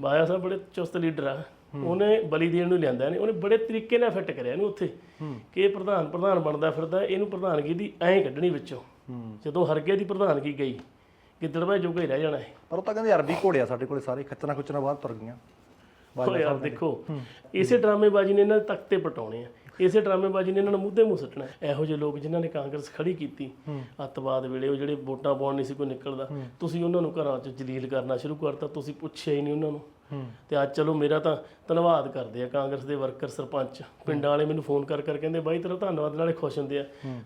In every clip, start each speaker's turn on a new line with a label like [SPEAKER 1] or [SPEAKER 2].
[SPEAKER 1] Via ਸਾਹਿਬ ਬੜੇ ਚੁਸਤ leader ਆ। ਉਹਨੇ ਬਲੀ ਦੇਣ ਨੂੰ ਲਿਆਂਦਾ ਨੇ ਉਹਨੇ ਬੜੇ ਤਰੀਕੇ ਨਾਲ ਫਿੱਟ ਕਰਿਆ ਇਹਨੂੰ ਉੱਥੇ। ਕਿ ਇਹ ਪ੍ਰਧਾਨ ਪ੍ਰਧਾਨ ਬਣਦਾ ਫਿਰਦਾ ਇਹਨੂੰ ਪ੍ਰਧਾਨਗੀ ਦੀ ਐਂ ਕੱਢਣੀ ਵਿੱਚੋਂ। ਜਦੋਂ ਹਰਗੇ ਦੀ ਪ੍ਰਧਾਨਗੀ ਗਈ ਗਿੱਦੜਬਾਈ ਜੋਗਾ ਹੀ ਰਹਿ ਜਾਣਾ ਹੈ
[SPEAKER 2] ਪਰ ਉਹ ਤਾਂ ਕਹਿੰਦੇ ਅਰਬੀ ਘੋੜੇ ਆ ਸਾਡੇ ਕੋਲੇ ਸਾਰੇ ਖੱਚਣਾ ਖੁੱਚਣਾ ਬਾਹਰ ਤੁਰ ਗਈਆਂ।
[SPEAKER 1] ਯਾਰ ਦੇਖੋ ਇਸੇ ਡਰਾਮੇਬਾਜ਼ੀ ਨੇ ਇਹਨਾਂ ਦੇ ਤਖਤੇ ਪਟਾਉਣੇ ਆ। ਇਸੇ ਡਰਾਮੇਬਾਜ਼ੀ ਨੇ ਇਹਨਾਂ ਨੂੰ ਮੁੱਦੇ ਮੂੰਹ ਸੁੱਟਣਾ ਹੈ। ਇਹੋ ਜਿਹੇ ਲੋਕ ਜਿਨ੍ਹਾਂ ਨੇ ਕਾਂਗਰਸ ਖੜੀ ਕੀਤੀ ਅੱਤਵਾਦ ਵੇਲੇ ਉਹ ਜਿਹੜੇ ਵੋਟਾਂ ਪਾਉਣ ਨਹੀਂ ਸੀ ਕੋਈ ਨਿਕਲਦਾ। ਤੁਸੀਂ ਉਹਨਾਂ ਨੂੰ ਘਰਾਂ 'ਚ ਜਲੀਲ ਕਰਨਾ ਸ਼ੁਰੂ ਕਰਤਾ ਤੁਸੀਂ ਪੁੱਛਿਆ ਹੀ ਨਹੀਂ ਉਹਨਾਂ ਨੂੰ। ਤੇ ਅੱਜ ਚਲੋ ਮੇਰਾ ਤਾਂ ਧੰਨਵਾਦ ਕਰਦੇ ਆ ਕਾਂਗਰਸ ਦੇ ਵਰਕਰ ਸਰਪੰਚ। ਪਿੰਡਾਂ ਵਾਲੇ ਮੈਨੂੰ ਫੋਨ ਕਰ ਕਰ ਕਹਿੰਦੇ ਬਾਈ ਤੇਰਾ ਧੰਨਵਾਦ ਨਾਲੇ ਖੁਸ਼ ਹੁੰਦੇ ਆ।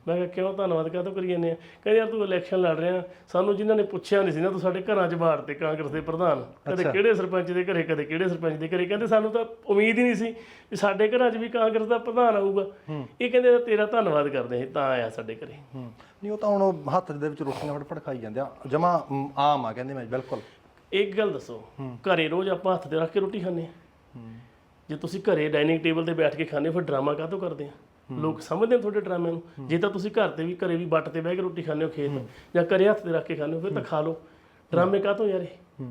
[SPEAKER 1] ਮੈਂ ਕਿਹਾ ਕਿਉਂ ਧੰਨਵਾਦ ਕਾਹਤੋਂ ਕਰੀ ਜਾਂਦੇ ਆ? ਕਹਿੰਦੇ ਯਾਰ ਤੂੰ ਇਲੈਕਸ਼ਨ ਲੜ ਰਿਹਾ। ਸਾਨੂੰ ਜਿਨ੍ਹਾਂ ਨੇ ਪੁੱਛਿਆ ਨਹੀਂ ਸੀ ਨਾ ਤੂੰ ਸਾਡੇ ਘਰਾਂ 'ਚ ਬਾੜ ਤੇ ਕਾਂਗਰਸ ਦੇ ਪ੍ਰਧਾਨ। ਕਦੇ ਕਿਹੜੇ ਸਰਪੰਚ ਦੇ ਘਰੇ ਕਦੇ ਕਿਹੜੇ ਸਰਪੰਚ ਦੇ ਘਰੇ। ਕਹਿੰਦੇ ਸਾਨੂੰ ਤਾਂ ਉਮੀਦ ਹੀ ਨਹੀਂ ਸੀ ਵੀ ਸਾਡੇ ਘਰਾਂ 'ਚ ਵੀ ਕਾਂਗਰਸ ਦਾ ਪ੍ਰਧਾਨ ਆਊਗਾ। ਇਹ ਕਹਿੰਦੇ ਤੇਰਾ ਧੰਨਵਾਦ ਕਰਦੇ ਸੀ ਤਾਂ ਆਇਆ ਸਾਡੇ ਘਰੇ।
[SPEAKER 2] ਨਹੀਂ ਉਹ ਤਾਂ ਹੁਣ ਹੱਥ ਦੇ ਵਿੱਚ ਰੋਟੀਆਂ ਫੜ ਫੜ ਖਾਈ ਜਾਂਦੇ ਆ। ਜਮਾ ਆਮ ਆ ਕਹਿੰਦੇ ਮੈਂ ਬਿਲਕੁਲ।
[SPEAKER 1] ਇੱਕ ਗੱਲ ਦੱਸੋ ਘਰੇ ਰੋਜ਼ ਆਪਾਂ ਹੱਥ ਤੇ ਰੱਖ ਕੇ ਰੋਟੀ ਖਾਂਦੇ ਆ ਜੇ ਤੁਸੀਂ ਘਰੇ ਡਾਈਨਿੰਗ ਟੇਬਲ ਤੇ ਬੈਠ ਕੇ ਖਾਂਦੇ ਹੋ ਫਿਰ ਡਰਾਮਾ ਕਾਹਤੋਂ ਕਰਦੇ ਆ ਲੋਕ ਸਮਝਦੇ ਨੇ ਤੁਹਾਡੇ ਡਰਾਮਿਆਂ ਨੂੰ। ਜੇ ਤਾਂ ਤੁਸੀਂ ਘਰ ਤੇ ਵੀ ਘਰੇ ਵੀ ਬੱਟ ਤੇ ਬਹਿ ਕੇ ਰੋਟੀ ਖਾਂਦੇ ਹੋ ਖੇਤ ਜਾਂ ਘਰੇ ਹੱਥ ਤੇ ਰੱਖ ਕੇ ਖਾਂਦੇ ਹੋ ਫਿਰ ਤਾਂ ਖਾ ਲਓ। ਡਰਾਮੇ ਕਾਹਤੋਂ ਯਾਰ ਇਹ?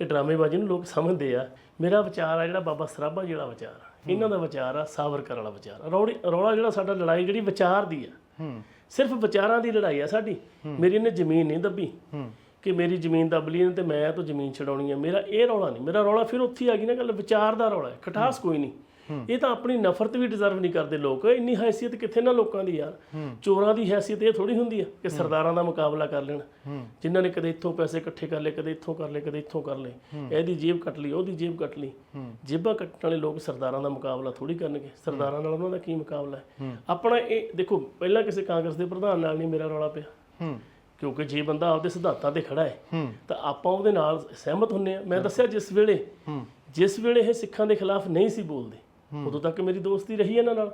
[SPEAKER 1] ਇਹ ਡਰਾਮੇਬਾਜ਼ੀ ਨੂੰ ਲੋਕ ਸਮਝਦੇ ਆ। ਮੇਰਾ ਵਿਚਾਰ ਆ ਜਿਹੜਾ ਬਾਬਾ ਸਰਾਭਾ ਜਿਹੜਾ ਵਿਚਾਰ ਆ। ਇਹਨਾਂ ਦਾ ਵਿਚਾਰ ਆ ਸਾਵਰਕਰ ਵਾਲਾ ਵਿਚਾਰ ਆ। ਰੌੜੀ ਰੌਲਾ ਜਿਹੜਾ ਸਾਡਾ ਲੜਾਈ ਜਿਹੜੀ ਵਿਚਾਰ ਦੀ ਆ। ਸਿਰਫ ਵਿਚਾਰਾਂ ਦੀ ਲੜਾਈ ਆ ਸਾਡੀ। ਮੇਰੀ ਇਹਨੇ ਜ਼ਮੀਨ ਨਹੀਂ ਦੱਬੀ। ਕਿ ਮੇਰੀ ਜ਼ਮੀਨ ਦੱਬ ਲਈ ਇਹਨੇ ਤੇ ਮੈਂ ਤਾਂ ਜ਼ਮੀਨ ਛਡਾਉਣੀ ਆ। ਮੇਰਾ ਇਹ ਰੌਲਾ ਨਹੀਂ। ਮੇਰਾ ਰੌਲਾ ਫਿਰ ਉੱਥੇ ਹੀ ਆ ਗਈ ਨਾ ਗੱਲ ਵਿਚਾਰ ਦਾ ਰੌਲਾ ਹੈ। ਖਟਾਸ ਕੋਈ ਨਹੀਂ। ਇਹ ਤਾਂ ਆਪਣੀ ਨਫ਼ਰਤ ਵੀ ਡਿਜ਼ਰਵ ਨਹੀਂ ਕਰਦੇ ਲੋਕ। ਇੰਨੀ ਹੈਸੀਅਤ ਕਿੱਥੇ ਨਾ ਲੋਕਾਂ ਦੀ ਯਾਰ। ਚੋਰਾਂ ਦੀ ਹੈਸੀਅਤ ਇਹ ਥੋੜੀ ਹੁੰਦੀ ਆ ਕਿ ਸਰਦਾਰਾਂ ਦਾ ਮੁਕਾਬਲਾ ਕਰ ਲੈਣ। ਜਿਨ੍ਹਾਂ ਨੇ ਕਦੇ ਇੱਥੋਂ ਪੈਸੇ ਇਕੱਠੇ ਕਰ ਲਏ ਕਦੇ ਇੱਥੋਂ ਕਰ ਲਏ ਕਦੇ ਇੱਥੋਂ ਕਰ ਲਏ। ਇਹਦੀ ਜੇਬ ਕੱਟ ਲਈ ਉਹਦੀ ਜੇਬ ਕੱਟ ਲਈ। ਜੇਬਾਂ ਕੱਟਣ ਵਾਲੇ ਲੋਕ ਸਰਦਾਰਾਂ ਦਾ ਮੁਕਾਬਲਾ ਥੋੜੀ ਕਰਨਗੇ। ਸਰਦਾਰਾਂ ਨਾਲ ਉਹਨਾਂ ਦਾ ਕੀ ਮੁਕਾਬਲਾ ਹੈ। ਆਪਣਾ ਇਹ ਦੇਖੋ ਪਹਿਲਾਂ ਕਿਸੇ ਕਾਂਗਰਸ ਦੇ ਪ੍ਰਧਾਨ ਨਾਲ ਨਹੀਂ ਮੇਰਾ ਰੌਲਾ ਪਿਆ।
[SPEAKER 2] ਹੂੰ।
[SPEAKER 1] ਕਿਉਂਕਿ ਜੇ ਬੰਦਾ ਆਪਦੇ ਸਿਧਾਂਤਾਂ ਤੇ ਖੜਾ ਹੈ ਤਾਂ ਆਪਾਂ ਉਹਦੇ ਨਾਲ ਸਹਿਮਤ ਹੁੰਨੇ ਆ। ਮੈਂ ਦੱਸਿਆ ਜਿਸ ਵੇਲੇ ਜਿਸ ਵੇਲੇ ਇਹ ਸਿੱਖਾਂ ਦੇ ਖਿਲਾਫ ਨਹੀਂ ਸੀ ਬੋਲਦੇ ਉਦੋਂ ਤੱਕ ਮੇਰੀ ਦੋਸਤੀ ਰਹੀ ਇਹਨਾਂ ਨਾਲ।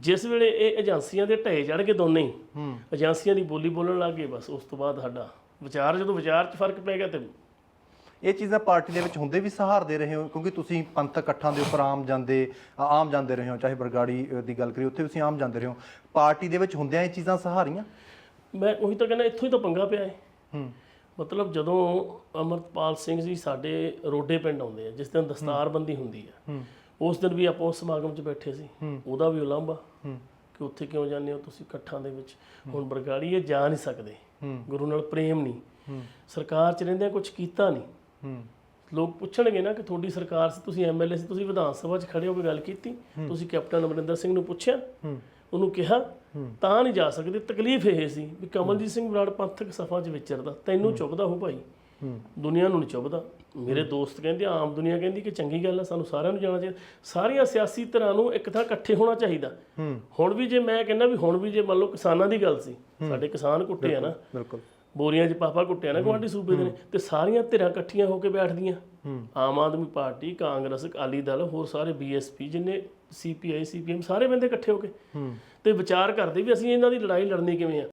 [SPEAKER 1] ਜਿਸ ਵੇਲੇ ਇਹ ਏਜੰਸੀਆਂ ਦੇ ਢਏ ਚੜ ਕੇ ਦੋਨੇ ਹੀ ਏਜੰਸੀਆਂ ਦੀ ਬੋਲੀ ਬੋਲਣ ਲੱਗ ਗਏ ਬਸ ਉਸ ਤੋਂ ਬਾਅਦ ਸਾਡਾ ਵਿਚਾਰ ਜਦੋਂ ਵਿਚਾਰ 'ਚ ਫ਼ਰਕ ਪੈ ਗਿਆ ਤੇ
[SPEAKER 2] ਇਹ ਚੀਜ਼ਾਂ ਪਾਰਟੀ ਦੇ ਵਿੱਚ ਹੁੰਦੇ ਵੀ ਸਹਾਰਦੇ ਰਹੇ ਹੋ ਕਿਉਂਕਿ ਤੁਸੀਂ ਪੰਥਕ ਇਕੱਠਾਂ ਦੇ ਉੱਪਰ ਆਮ ਜਾਂਦੇ ਆਮ ਜਾਂਦੇ ਰਹੇ ਹੋ ਚਾਹੇ ਬਰਗਾੜੀ ਦੀ ਗੱਲ ਕਰੀ ਉੱਥੇ ਤੁਸੀਂ ਆਮ ਜਾਂਦੇ ਰਹੇ ਹੋ। ਪਾਰਟੀ ਦੇ ਵਿੱਚ ਹੁੰਦਿਆਂ ਇਹ ਚੀਜ਼ਾਂ ਸਹਾਰੀਆਂ?
[SPEAKER 1] ਮੈਂ ਉਹੀ ਤਾਂ ਕਹਿੰਦਾ ਇੱਥੋਂ ਹੀ ਤਾਂ ਪੰਗਾ ਪਿਆ ਹੈ
[SPEAKER 2] ਹੂੰ।
[SPEAKER 1] ਮਤਲਬ ਜਦੋਂ ਅਮਰਪਾਲ ਸਿੰਘ ਜੀ ਸਾਡੇ ਰੋਡੇ ਪਿੰਡ ਆਉਂਦੇ ਆ ਜਿਸ ਦਿਨ ਦਸਤਾਰਬੰਦੀ ਹੁੰਦੀ ਆ ਉਸ ਦਿਨ ਵੀ ਆਪਾਂ ਉਸ ਸਮਾਗਮ 'ਚ ਬੈਠੇ ਸੀ। ਉਹਦਾ ਵੀ ਉਲੰਭਾ ਕਿ ਉੱਥੇ ਕਿਉਂ ਜਾਂਦੇ ਹੋ ਤੁਸੀਂ ਇਕੱਠਾਂ ਦੇ ਵਿੱਚ? ਹੁਣ ਬਰਗਾੜੀ ਇਹ ਜਾ ਨਹੀਂ ਸਕਦੇ। ਗੁਰੂ ਨਾਲ ਪ੍ਰੇਮ ਨਹੀਂ। ਸਰਕਾਰ 'ਚ ਰਹਿੰਦਿਆਂ ਕੁਝ ਕੀਤਾ ਨਹੀਂ।
[SPEAKER 2] ਹੂੰ।
[SPEAKER 1] ਲੋਕ ਪੁੱਛਣਗੇ ਨਾ ਕਿ ਤੁਹਾਡੀ ਸਰਕਾਰ ਸੀ ਤੁਸੀਂ ਐਮਐਲਏ ਸੀ ਤੁਸੀਂ ਵਿਧਾਨ ਸਭਾ 'ਚ ਖੜੇ ਹੋ ਕੇ ਗੱਲ ਕੀਤੀ। ਤੁਸੀਂ ਕੈਪਟਨ ਅਮਰਿੰਦਰ ਸਿੰਘ ਨੂੰ ਪੁੱਛਿਆ। ਉਹਨੂੰ ਕਿਹਾ ਤਾਂ ਨਹੀਂ ਜਾ ਸਕਦੇ। ਤਕਲੀਫ ਇਹ ਸੀ ਵੀ ਕਮਲਜੀਤ ਸਿੰਘ ਬਰਾੜ ਪੰਥਕ ਸਫਾ 'ਚ ਵਿਚਰਦਾ। ਤੈਨੂੰ ਚੁੱਭਦਾ ਹੋ ਭਾਈ। ਦੁਨੀਆ ਨੂੰ ਨਹੀਂ ਚੁੱਭਦਾ। ਮੇਰੇ ਦੋਸਤ ਕਹਿੰਦੇ ਆ, ਆਮ ਦੁਨੀਆ ਕਹਿੰਦੀ ਕਿ ਚੰਗੀ ਗੱਲ ਆ ਸਾਨੂੰ ਸਾਰਿਆਂ ਨੂੰ ਜਾਣਾ ਚਾਹੀਦਾ। ਸਾਰੀਆਂ ਸਿਆਸੀ ਧਿਰਾਂ ਨੂੰ ਇੱਕ ਥਾਂ ਇਕੱਠੇ ਹੋਣਾ ਚਾਹੀਦਾ। ਹੁਣ ਵੀ ਜੇ ਮੈਂ ਕਹਿੰਦਾ ਵੀ ਹੁਣ ਵੀ ਜੇ ਮੰਨ ਲਓ ਕਿਸਾਨਾਂ ਦੀ ਗੱਲ ਸੀ ਸਾਡੇ ਕਿਸਾਨ ਕੁੱਟੇ ਆ ਨਾ।
[SPEAKER 2] ਬਿਲਕੁਲ।
[SPEAKER 1] ਬੋਰੀਆਂ 'ਚ ਪਾਪਾ ਕੁੱਟਿਆ ਨਾ ਗੁਆਂਢੀ ਸੂਬੇ ਦੇ ਨੇ ਤੇ ਸਾਰੀਆਂ ਧਿਰਾਂ ਇਕੱਠੀਆਂ ਹੋ ਕੇ ਬੈਠਦੀਆਂ। ਆਮ ਆਦਮੀ ਪਾਰਟੀ ਕਾਂਗਰਸ ਅਕਾਲੀ ਦਲ ਹੋਰ ਸਾਰੇ ਬੀਐਸਪੀ ਜਿੰਨੇ ਸੀਪੀਆਈ ਸੀਪੀਐਮ ਸਾਰੇ ਬੰਦੇ ਇਕੱਠੇ ਹੋ ਕੇ। ਤੇ ਵਿਚਾਰ ਕਰਦੇ ਵੀ ਅਸੀਂ ਇਹਨਾਂ ਦੀ ਲੜਾਈ ਲੜਨੀ ਕਿਵੇਂ ਆ?